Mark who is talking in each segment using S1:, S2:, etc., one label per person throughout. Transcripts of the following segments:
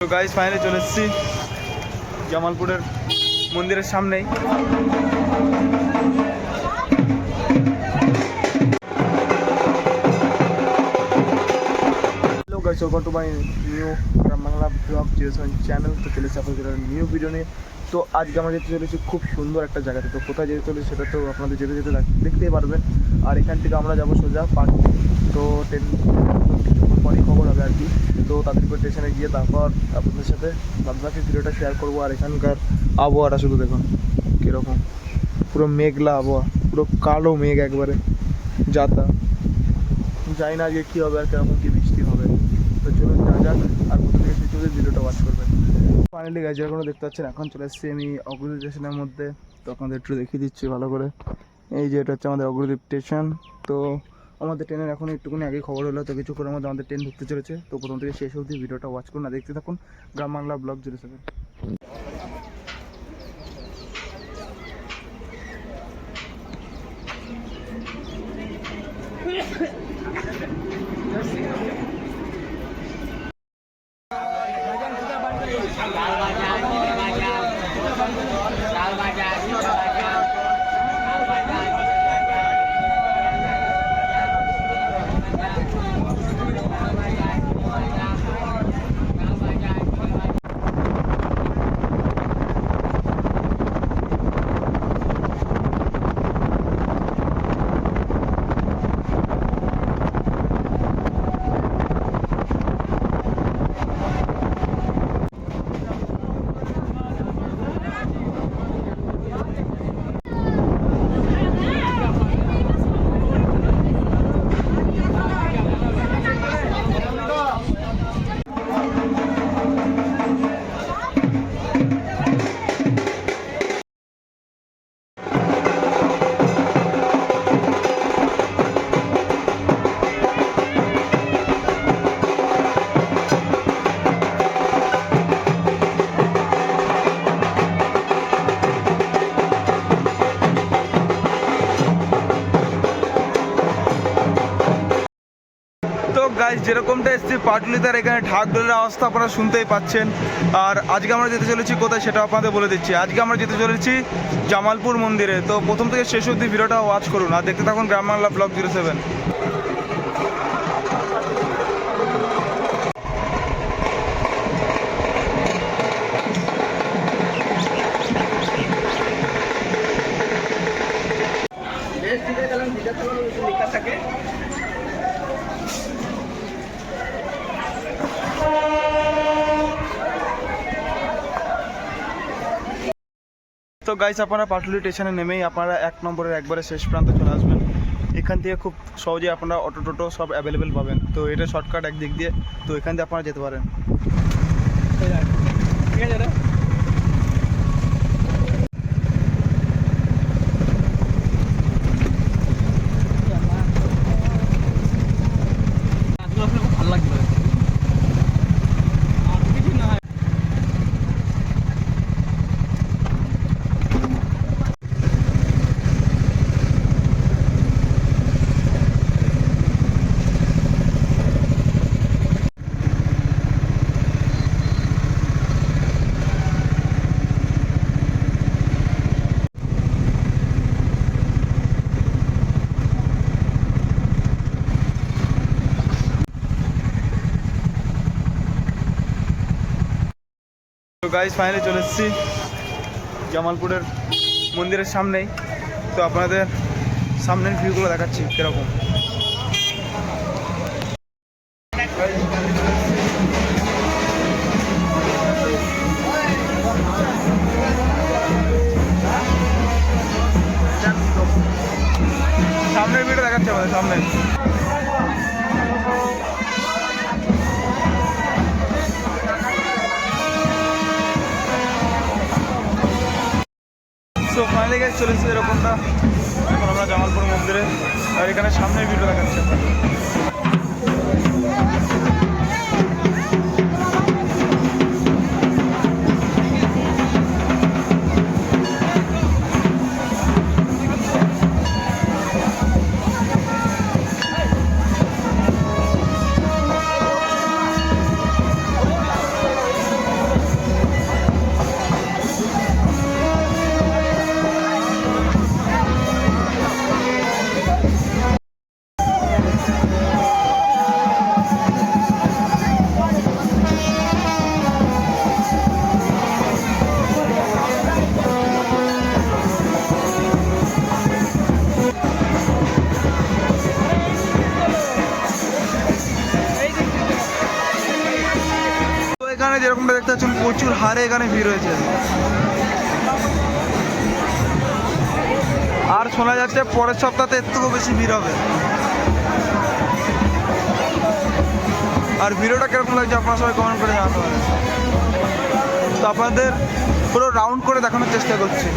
S1: তো guys finally চলে এসেছি জামালপুরের মন্দিরের সামনেই। Guys welcome to my new Bangla vlog channel তো চলেছে আপনাদের নিউ ভিডিও নিয়ে। তো আজকে আমরা যেতে চলেছি খুব সুন্দর একটা জায়গাতে। তো কোথায় যেতে চলেছি সেটা তো আপনাদের যেতে যেতে দেখ- দেখতেই পারবেন। আর এখান থেকে আমরা যাব সোজা পার্ক। তো ট্রেন কিছুক্ষণ পরেই খবর হবে আর কি। তো তাদেরকে স্টেশনে গিয়ে তারপর আপনাদের সাথে বাদবাকি ভিডিওটা শেয়ার করব। আর এখানকার আবহাওয়াটা শুধু দেখুন, কীরকম। পুরো মেঘলা আবহাওয়া, পুরো কালো মেঘ একবারে, যাতা। জানি না আজকে কী হবে আর কেরকম কী বৃষ্টি হবে। তো চলুন যা যাক আর কোথা থেকে কিছু ভিডিওটা ওয়াচ করবেন ফাইনালি গাছ এখনও দেখতে পাচ্ছেন, এখন চলে এসেছি আমি অগ্রদীপ স্টেশনের মধ্যে। তো আপনাদের একটু দেখিয়ে দিচ্ছি ভালো করে। এই যে এটা হচ্ছে আমাদের অগ্রদীপ স্টেশন তো আমাদের ট্রেনের এখন একটুখানি আগে খবর হলো, তো কিছুক্ষণের মধ্যে আমাদের ট্রেন ঢুকতে চলেছে। তো প্রথম থেকে শেষ অবধি ভিডিওটা ওয়াচ করুন না দেখতে থাকুন Gram Bangla vlog zero seven তো যেরকমটা এসছে পাটুলিতার এখানে ঢাক অবস্থা আপনারা শুনতেই পাচ্ছেন। আর আজকে আমরা যেতে চলেছি কোথায় সেটা আপনাদের বলে দিচ্ছি। আজকে আমরা যেতে চলেছি জামালপুর মন্দিরে। তো প্রথম থেকে শেষ অবধি ভিডিওটা ওয়াচ করুন। আর দেখতে থাকুন Gram Bangla vlog zero seven guys আপনারা পাটুলি স্টেশনে নেমেই আপনারা এক নম্বরের একবারে শেষ প্রান্তে চলে আসবেন। এখান থেকে খুব সহজে আপনারা অটো টোটো সব অ্যাভেলেবেল পাবেন। তো এটা শর্টকাট একদিক দিয়ে, তো এখান দিয়ে আপনারা যেতে পারেন।
S2: ভালো
S1: তো গাইস ফাইনালি চলে এসেছি জামালপুরের মন্দিরের সামনেই। তো আপনাদের সামনের ভিউগুলো দেখাচ্ছি কীরকম। সামনের ভিউটা দেখাচ্ছি আমাদের সামনে সো ফাইনালি গাইজ চলে এরকমটা। এখন আমরা জামালপুর মন্দিরে। আর এখানে সামনে ভিডিও দেখাচ্ছে পাচ্ছেন প্রচুর হারে এখানে ভিড় হয়েছে। আর শোনা যাচ্ছে পরের সপ্তাহে এর থেকেও বেশি ভিড় হবে। আর ভিডিওটা কীরকম লাগছে আপনারা সবাই কমেন্ট করে জানাতে পারেন। তো আপনাদের পুরো রাউন্ড করে দেখানোর চেষ্টা করছি।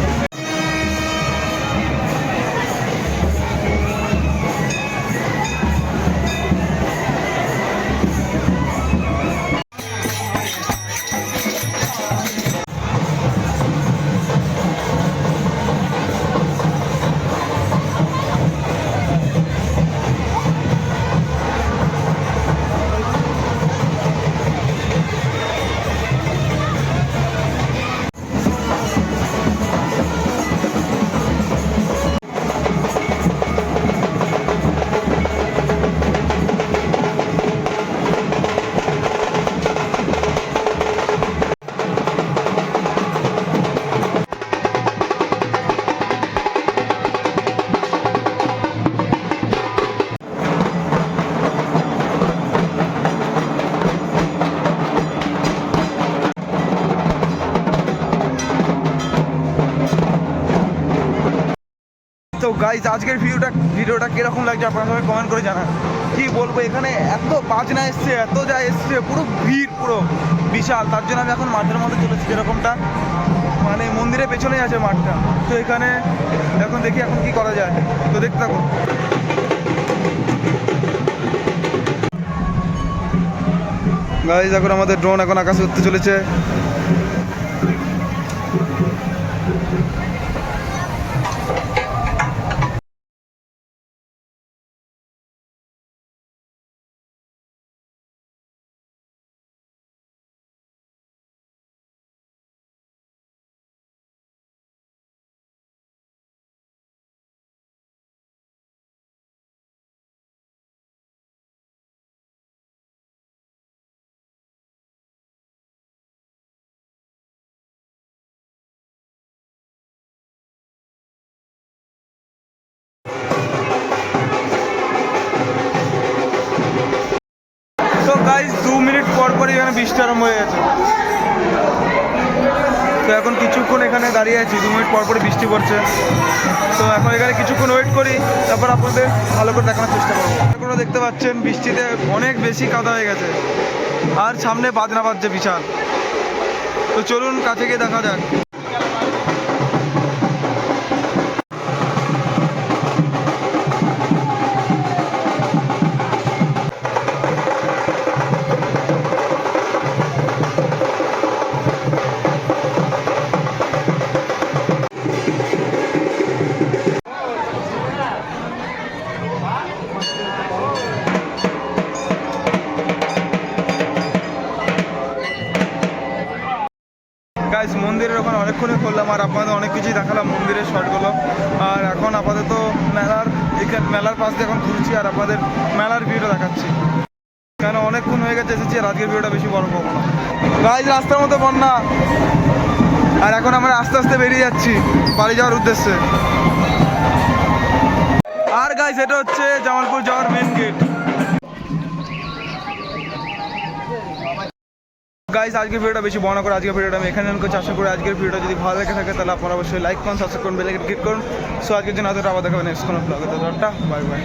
S1: গাইজ আজকের ভিডিওটা ভিডিওটা কীরকম লাগছে আপনারা সবাই কমেন্ট করে জানান। কি বলব, এখানে এত বাজনা এসছে, এত যা এসছে, পুরো ভিড়, পুরো বিশাল। তার জন্য আমি এখন মাঠের মধ্যে চলেছি যেরকমটা মানে মন্দিরের পেছনেই আছে মাঠটা। তো এখানে এখন দেখি এখন কি করা যায়। তো দেখতে থাকুন। গাইজ এখন আমাদের ড্রোন এখন আকাশে উঠতে চলেছে। তো গাইজ দু মিনিট পর পরই এখানে বৃষ্টি আরম্ভ হয়ে গেছে। তো এখন কিছুক্ষণ এখানে দাঁড়িয়ে আছি, দু মিনিট পর পরই বৃষ্টি পড়ছে। তো এখন এখানে কিছুক্ষণ ওয়েট করি, তারপর আপনাদের ভালো করে দেখানোর চেষ্টা করব। এখনও দেখতে পাচ্ছেন, বৃষ্টিতে অনেক বেশি কাদা হয়ে গেছে। আর সামনে বাজনা বাজছে বিশাল। তো চলুন, কাছে গিয়ে দেখা যাক। অনেক কিছুই দেখালাম, মন্দিরের শর্টগুলো আর এখন আপাতত মেলার এখানে মেলার পাশ দিয়ে এখন ঘুরছি আর আপনাদের মেলার ভিউটা দেখাচ্ছি। কেন অনেকক্ষণ হয়ে গেছে, এসেছি আর আজকের ভিডিওটা বেশি বড় করব না। গাইজ রাস্তার মতো বন্যা। আর এখন আমরা আস্তে আস্তে বেরিয়ে যাচ্ছি বাড়ি যাওয়ার উদ্দেশ্যে। আর গাইজ এটা হচ্ছে জামালপুর যাওয়ার মেন গেট গাইস আজকের ভিডিওটা বেশি বড় করে আজকের ভিডিওটা আমি এখানে এন্ড করে আজকের ভিডিওটা যদি ভালো লেগে থাকে, তাহলে আপনারা অবশ্যই লাইক করুন সাবস্ক্রাইব করুন বেলে ক্লিক করুন। সো আজকের জন্য আবার দেখাবেন নেক্সট কোনো ব্লগে তো বাই বাই